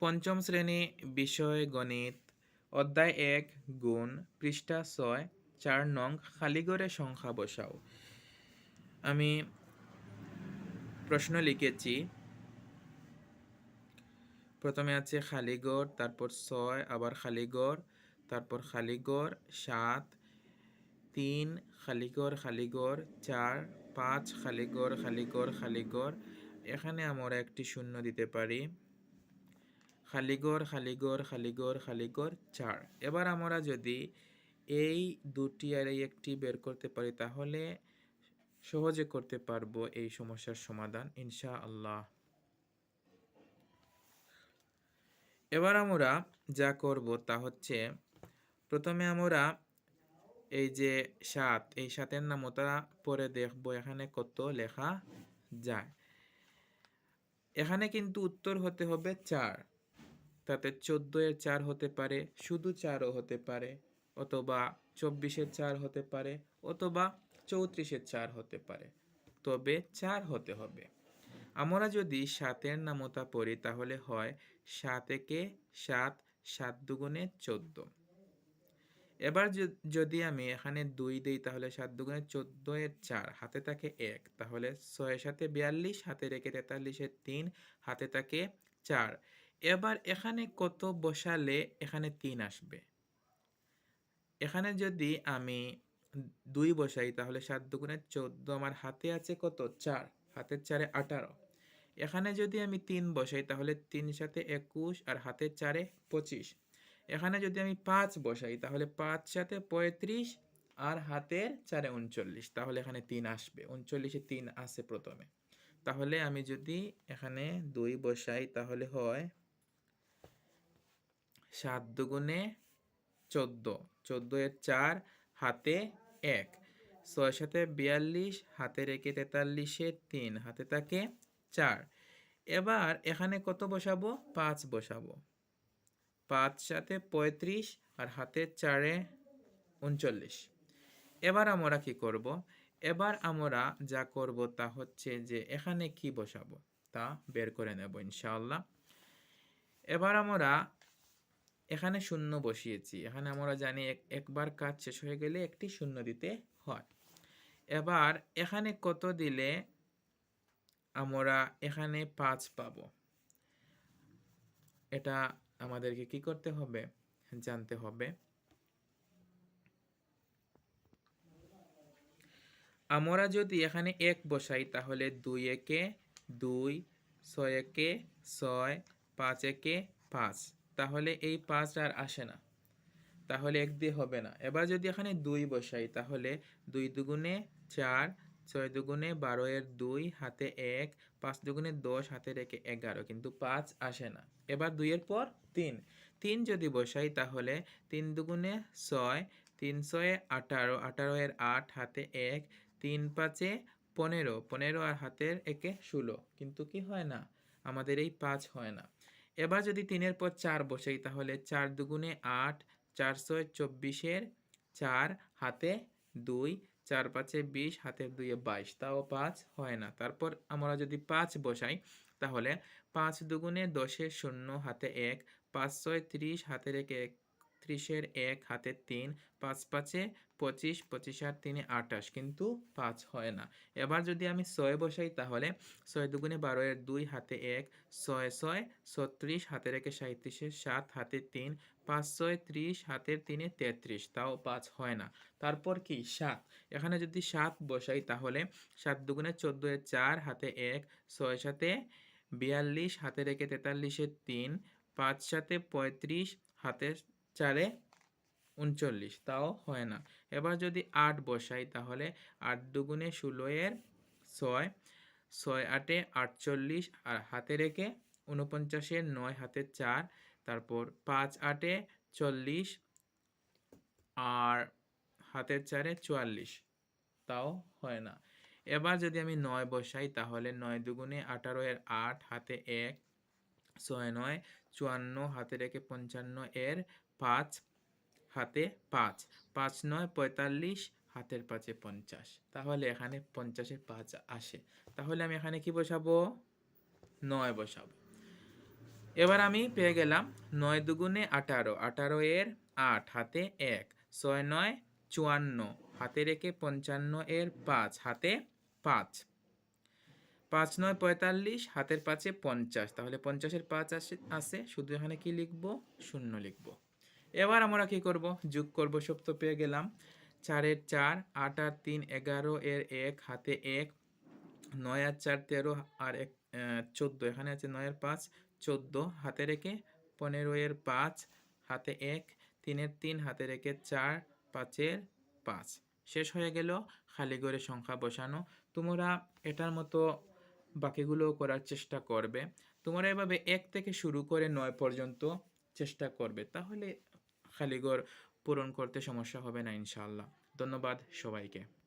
পঞ্চম শ্রেণি বিষয় গণিত, অধ্যায় এক, গুণ, পৃষ্ঠা ছয়, চার নং খালিগড়ে সংখ্যা বসাও। আমি প্রশ্ন লিখেছি। প্রথমে আছে খালিগড় তারপর ছয়, আবার খালিগড় তারপর খালিগড় সাত, তিন খালিগড় খালিগড় চার, পাঁচ খালিগড় খালিগড় খালিগড় এখানে আমরা একটি শূন্য দিতে পারি। খালিগড় খালিগড় খালিগড় খালিগড় চার এবার আমরা যদি এই দুটি আর এই একটি বের করতে পারি, তাহলে সহজে করতে পারব এই সমস্যার সমাধান ইনশা আল্লাহ এবার আমরা যা করব তা হচ্ছে, প্রথমে আমরা এই যে সাত, এই সাতের নামতা পরে দেখব এখানে কত লেখা যায়। এখানে কিন্তু উত্তর হতে হবে চার। তাতে চোদ্দ এর চার হতে পারে, শুধু চারও হতে পারে, অথবা চব্বিশের চার হতে পারে, অথবা চৌত্রিশের চার হতে পারে। তবে চার হতে হবে। আমরা যদি সাতের নামতা পড়ি, তাহলে হয় সাত একে সাত সাত দুগুণে চোদ্দ। এবার যদি আমি এখানে দুই দিই, তাহলে সাত দুগুণে চোদ্দ এর চার, হাতে থাকে এক, তাহলে ছয়ের সাথে বিয়াল্লিশ, হাতে রেখে তেতাল্লিশের তিন, হাতে থাকে চার। এবার এখানে কত বসালে এখানে তিন আসবে? এখানে যদি আমি দুই বসাই, তাহলে সাত দুগুণে চোদ্দ, আমার হাতে আছে কত? চার। হাতের চারে আঠারো। এখানে যদি আমি তিন বসাই, তাহলে তিন সাথে একুশ, আর হাতের চারে পঁচিশ। এখানে যদি আমি পাঁচ বসাই, তাহলে পাঁচ সাথে পঁয়ত্রিশ, আর হাতের চারে উনচল্লিশ। তাহলে এখানে তিন আসবে। উনচল্লিশে তিন আসে প্রথমে। তাহলে আমি যদি এখানে দুই বসাই, তাহলে হয় সাত দুগুণে চোদ্দ। চোদ্দ এর চার, হাতে এক। ছয় সাথে বিয়াল্লিশ হাতে রেখে তেতাল্লিশে তিন, হাতে থাকে চার। এবার এখানে কত বসাবো? পাঁচ বসাবো। পাঁচ সাথে পঁয়ত্রিশ আর হাতে চারে উনচল্লিশ। এবার আমরা কি করব? এবার আমরা যা করব তা হচ্ছে যে এখানে কি বসাবো? তা বের করে নেব ইনশাআল্লাহ। এবার আমরা এখানে শূন্য বসিয়েছি। এখানে আমরা জানি এক- একবার কাজ শেষ হয়ে গেলে একটি শূন্য দিতে হয়। এবার এখানে কত দিলে আমরা এখানে পাঁচ পাবো? এটা আমাদেরকে কি করতে হবে? জানতে হবে। আমরা যদি এখানে এক বসাই, তাহলে দুই একে দুই, ছয় একে ছয়, পাঁচ একে পাঁচ। তাহলে এই পাঁচ আর আসে না। তাহলে এক দিয়ে হবে না। এবার যদি এখানে দুই বসাই, তাহলে দুই দুগুণে চার, ছয় দুগুণে বারো এর দুই, হাতে এক, পাঁচ দুগুণে দশ, হাতে রেখে এগারো, কিন্তু পাঁচ আসে না। এবার দুইয়ের পর তিন। তিন যদি বসাই, তাহলে তিন দুগুণে ছয়, তিন ছয়ে আঠারো আঠারো এর আট, হাতে এক, তিন পাঁচে পনেরো পনেরো আর হাতের একে ষোলো। কিন্তু কি হয় না? আমাদের এই পাঁচ হয় না। এবার যদি তিনের পর চার বসাই, তাহলে চার দুগুণে আট চারশো চব্বিশের চার, হাতে দুই, চার পাঁচে বিশ, হাতে দুইয়ে বাইশ, তাও পাঁচ হয় না। তারপর আমরা যদি পাঁচ বসাই, তাহলে পাঁচ দুগুণে দশে শূন্য, হাতে এক, পাঁচ ছয় ত্রিশ, হাতের এক এক ত্রিশের এক, হাতে তিন, পাঁচ পাঁচে পঁচিশ পঁচিশ আর তিনে আটাশ কিন্তু পাঁচ হয় না। এবার যদি আমি ছয় বসাই তাহলে ছয় দুগুণে বারো এর দুই, হাতে এক, ছয় ছয়, ছত্রিশ হাতে রেখে সাঁত্রিশের সাত, হাতে তিন, পাঁচ ছয় ত্রিশ, হাতের তিনে তেত্রিশ, তাও পাঁচ হয় না। তারপর কি? সাত। এখানে যদি সাত বসাই তাহলে সাত দুগুণে চোদ্দ এর চার, হাতে এক, ছয় সাথে বিয়াল্লিশ হাতে রেখে তেতাল্লিশের তিন, পাঁচ সাথে পঁয়ত্রিশ হাতে চারে উনচল্লিশ, তাও হয় না। এবার যদি আট বসাই তাহলে আট দুগুণে ষোলো এর ছয় ছয় আটে আটচল্লিশ আর হাতে রেখে উনপঞ্চাশের নয়, হাতে চার, তারপর পাঁচ আটে চল্লিশ আর হাতের চারে চুয়াল্লিশ, তাও হয় না। এবার যদি আমি নয় বসাই তাহলে নয় দুগুণে আঠারো এর আট, হাতে এক ছয় নয়, চুয়ান্ন, হাতে রেখে পঞ্চান্ন এর পাঁচ, হাতে পাঁচ। পাঁচ নয়, পঁয়তাল্লিশ, হাতের পাঁচে পঞ্চাশ। তাহলে এখানে পঞ্চাশের পাঁচ আসে। তাহলে আমি এখানে কি বসাবো? নয় বসাবো। এবার আমি পেয়ে গেলাম নয় দুগুণে আঠারো। আঠারো এর আট, হাতে এক। ছয় নয়, চুয়ান্ন। হাতে রেখে পঞ্চান্ন এর পাঁচ, হাতে পাঁচ। পাঁচ নয় পঁয়তাল্লিশ, হাতের পাঁচে পঞ্চাশ। তাহলে পঞ্চাশের পাঁচ আসে আছে শুধু এখানে কি লিখব? শূন্য লিখব। এবার আমরা কি করব? যোগ করব সব তো পেয়ে গেলাম। চারের চার, আট আর তিন, এগারো এর এক, হাতে এক। নয় আর চার, তেরো আর এক চোদ্দ। এখানে আছে নয়ের পাঁচ, চোদ্দ। হাতে রেখে পনেরো এর পাঁচ, হাতে এক। তিনের তিন হাতে রেখে চার, পাঁচের পাঁচ। শেষ হয়ে গেল। খালি ঘরে সংখ্যা বসানো। তোমরা এটার মতো বাকিগুলো করার চেষ্টা করবে। তোমরা এভাবে এক থেকে শুরু করে নয় পর্যন্ত চেষ্টা করবে। তাহলে খালি ঘর পূরণ করতে সমস্যা হবে না ইনশাআল্লাহ। ধন্যবাদ সবাইকে।